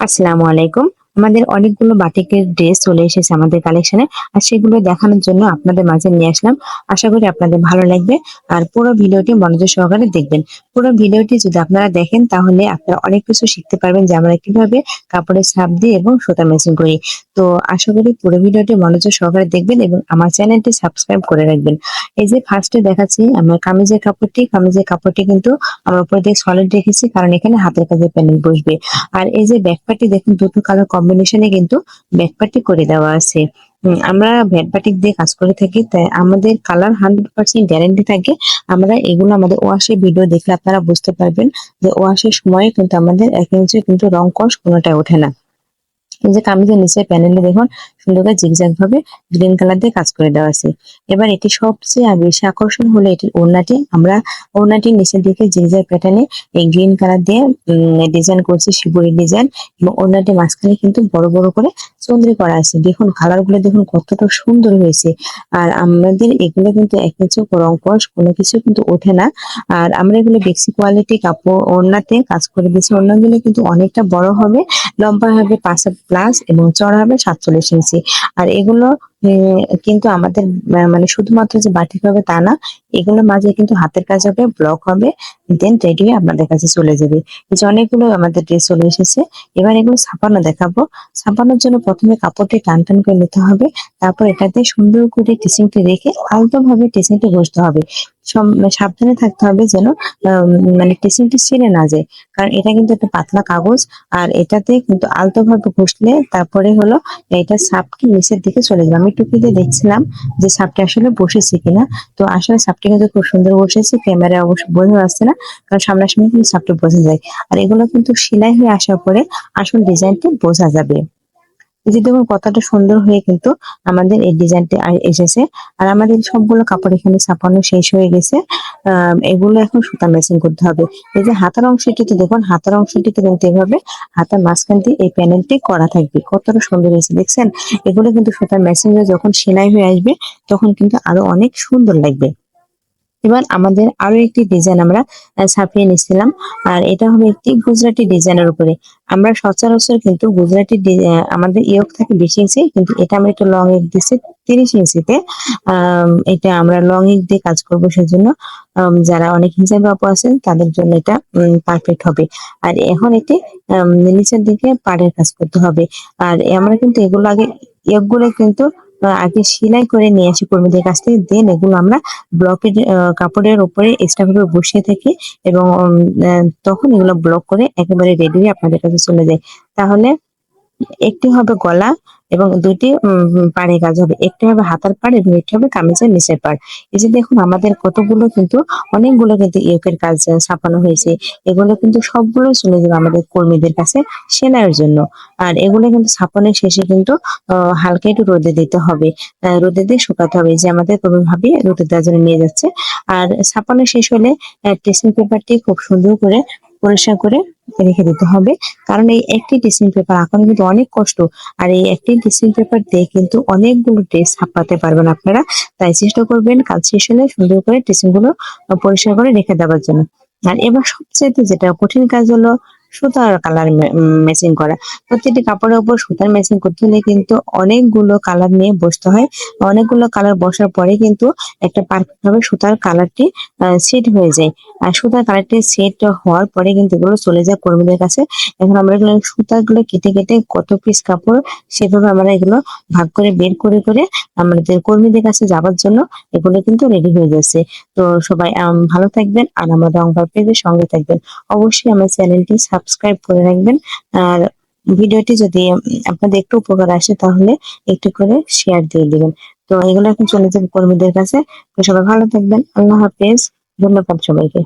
আসসালামু আলাইকুম। আমাদের অনেকগুলো বাটিকের ড্রেস চলে এসেছে আমাদের কালেকশনে আর সেগুলো দেখানোর জন্য আপনাদের মাঝে নিয়ে আসলাম। আশা করি আপনাদের ভালো লাগবে, আর পুরো ভিডিওটি মনোযোগ সহকারে দেখবেন। পুরো ভিডিওটি যদি আপনারা দেখেন, তাহলে আপনারা অনেক কিছু শিখতে পারবেন যে আমরা কীভাবে কাপড়ের ছাপ দিই এবং সুতা মেশিন করি। তো আশা করি পুরো ভিডিওটি মনোযোগ সহকারে দেখবেন এবং আমার চ্যানেলটি সাবস্ক্রাইব করে রাখবেন। এই যে ফার্স্টে দেখাচ্ছি, আমার কামিজের কাপড়টি। কামিজের কাপড়টি কিন্তু আমার উপর দিয়ে সলিড রেখেছি, কারণ এখানে হাতের কাজে প্যানেল বসবে। আর এই যে ব্যাকপাটি দেখুন, দুটো কালার কম্বিনেশনে কিন্তু ব্যাকপাটি করে দেওয়া আছে। আমরা বাটিক দিয়ে কাজ করে থাকি, তাই আমাদের কালার হান্ড্রেড পার্সেন্ট গ্যারেন্টি থাকে। আমরা এগুলো আমাদের ওয়াশে ভিডিও দেখলে আপনারা বুঝতে পারবেন যে ওয়াশের সময় কিন্তু আমাদের এক ইঞ্চি কিন্তু রং কষ কোনোটাই ওঠে না। এই যে কামিজের নিচে প্যানেলে দেখুন সুন্দর করে জিগজ্যাগ ভাবে গ্রিন কালার দিয়ে কাজ করে দেওয়া আছে। এবার এটি সবচেয়ে বেশি আকর্ষণ হলো এটির ওড়নাটি। আমরা ওড়নাটির নিচের দিকে জিগজ্যাগ প্যাটার্নে এই গ্রিন কালার দিয়ে ডিজাইন করছি শিবুরি ডিজাইন এবং ওড়নাটির মাঝখানে কিন্তু বড় বড় করে চন্দ্রি করা আছে। দেখুন কালারগুলো দেখুন কতটা সুন্দর হয়েছে। আর আমাদের এগুলো কিন্তু এক কিছু রং কষ কোনো কিছু কিন্তু ওঠে না। আর আমরা এগুলো বেক্সি কোয়ালিটি কাপড় ওড়নাতে কাজ করে দিয়েছি। ওড়নাগুলো কিন্তু অনেকটা বড় হবে, লম্বা হবে, পাঁচ প্লাস এবং চড়া হবে সাতচল্লিশ ইঞ্চি আর এগুলো কিন্তু আমাদের মানে শুধুমাত্র যে বাটিক হবে তা না, এগুলোর মাঝে কিন্তু হাতের কাজ হবে ব্লক হবে দেন রেডি হয়ে আপনাদের কাছে চলে যাবে। এই যে অনেকগুলো আমাদের ড্রেস চলে এসেছে, এবার এগুলো ছাপানো দেখাবো। ছাপানোর জন্য প্রথমে কাপড়টি টান টান করে নিতে হবে, তারপর এটাতে সুন্দর করে টিচিংটি রেখে আলতো ভাবে টিচিংটি বসতে হবে। মানে সাবধানে থাকতে হবে যেন মানে টিচিংটি ছিঁড়ে না যায়, কারণ এটা কিন্তু একটা পাতলা কাগজ, আর এটাতে কিন্তু আলতো ভাবে ঘষলে তারপরে হলো এটা সাপটি নিচের দিকে চলে যাবে। আমি টুপিতে দেখছিলাম যে সাপটি আসলে বসেছে কিনা। তো আসলে সাপটি কিন্তু খুব সুন্দর বসেছে ক্যামেরায় অবশ্য বোঝা যাচ্ছে না, কারণ সামনাসামনি কিন্তু সাপটি বোঝা যায়। আর এগুলো কিন্তু সেলাই হয়ে আসার পরে আসল ডিজাইনটি বোঝা যাবে। যে দেখুন কতটা সুন্দর হয়ে কিন্তু আমাদের এই ডিজাইনটি এসেছে। আর আমাদের সবগুলো কাপড় এখানে ছাপানো শেষ হয়ে গেছে। এগুলো এখন সুতা ম্যাচিং করতে হবে। এই যে হাতার অংশটিতে দেখুন, হাতার অংশটিতে কিন্তু এভাবে হাতার মাঝখান দিয়ে এই প্যানেলটি করা থাকবে। কতটা সুন্দর হয়েছে, দেখছেন? এগুলো কিন্তু সুতার ম্যাচিং যখন সেলাই হয়ে আসবে, তখন কিন্তু আরও অনেক সুন্দর লাগবে। এবার আমাদের আরও একটি ডিজাইন আমরা ছাপিয়ে নিচ্ছিলাম। আর এটা হবে একটি গুজরাটি ডিজাইনের উপরে। আমরা সচরাচর কিন্তু গুজরাটি আমাদের ইয়ক থাকে বিশ ইঞ্চি কিন্তু এটা আমরা একটু লং ইক দিচ্ছি, তিরিশ ইঞ্চিতে। এটা আমরা লং ইক দিয়ে কাজ করব সেজন্য যারা অনেক হিসাবে আপু আছেন, তাদের জন্য এটা পারফেক্ট হবে। আর এখন এটি নিচের দিকে পাড়ের কাজ করতে হবে। আর আমরা কিন্তু এগুলো আগে, ইয়কগুলো কিন্তু আগে সেলাই করে নিয়ে আসি কর্মীদের কাছ থেকে। দেন এগুলো আমরা ব্লকের কাপড়ের উপরে এক্সট্রা ভাবে বসিয়ে থাকি এবং তখন এগুলো ব্লক করে একেবারে রেডি হয়ে আপনাদের কাছে চলে যায় তাহলে একটি হবে গলা এবং দুটি পাড়ে কাজ হবে। একটি হবে হাতার পাড় এবং একটি হবে কামিজের নিচের পাড়। এই যে দেখুন, আমাদের কতগুলো কিন্তু অনেকগুলো কিন্তু ইয়কের কাজ ছাপানো হয়েছে। এগুলো কিন্তু সবগুলো চলে যাবে আমাদের কর্মীদের কাছে সেলাইয়ের জন্য। আর এগুলো কিন্তু ছাপানোর শেষে কিন্তু হালকা একটু রোদে দিতে হবে। রোদে দিয়ে শুকাতে হবে। যে আমাদের কর্মী ভাবি রোদে দেওয়ার জন্য নিয়ে যাচ্ছে। আর ছাপানো শেষ হলে টিসিং পেপারটি খুব সুন্দর করে পরিষ্কার করে রেখে দিতে হবে। কারণ এই একটি টিসিং পেপার আঁকানো কিন্তু অনেক কষ্ট। আর এই একটি টিসিং পেপার দিয়ে কিন্তু অনেকগুলো ড্রেস ছাপাতে পারবেন আপনারা। তাই চেষ্টা করবেন কাজ শেষ হলে সুন্দর করে টিসিংগুলো পরিষ্কার করে রেখে দেওয়ার জন্য। আর এবার সবচেয়ে যেটা কঠিন কাজ হলো সুতার কালার ম্যাচিং করা। প্রত্যেকটি কাপড়ের উপর সুতার ম্যাচিং করতে হলে কিন্তু অনেকগুলো কালার নিয়ে বসতে হয়। অনেকগুলো কালার বসার পরে কিন্তু একটা পারফেক্ট ভাবে সুতার কালারটি সেট হয়ে যায়। আর সুতার কালারটি সেট হওয়ার পরে কিন্তু এগুলো চলে যায় কর্মীদের কাছে। এখন আমরা এগুলো সুতাগুলো কেটে কেটে কত পিস কাপড় সেভাবে আমরা এগুলো ভাগ করে বের করে করে আমাদের কর্মীদের কাছে যাওয়ার জন্য এগুলো কিন্তু রেডি হয়ে যাচ্ছে। তো সবাই ভালো থাকবেন আর আমাদের অঙ্গর পেজের সঙ্গে থাকবেন। অবশ্যই আমার চ্যানেলটি সাবস্ক্রাইব করে রাখবেন। আর ভিডিওটি যদি আপনাদের একটু উপকার আসে তাহলে একটু করে শেয়ার দিয়ে দিবেন। তো এগুলো এখন চলে যাবে কর্মীদের কাছে। তো সবাই ভালো থাকবেন। আল্লাহ হাফেজ। ধন্যবাদ সবাইকে।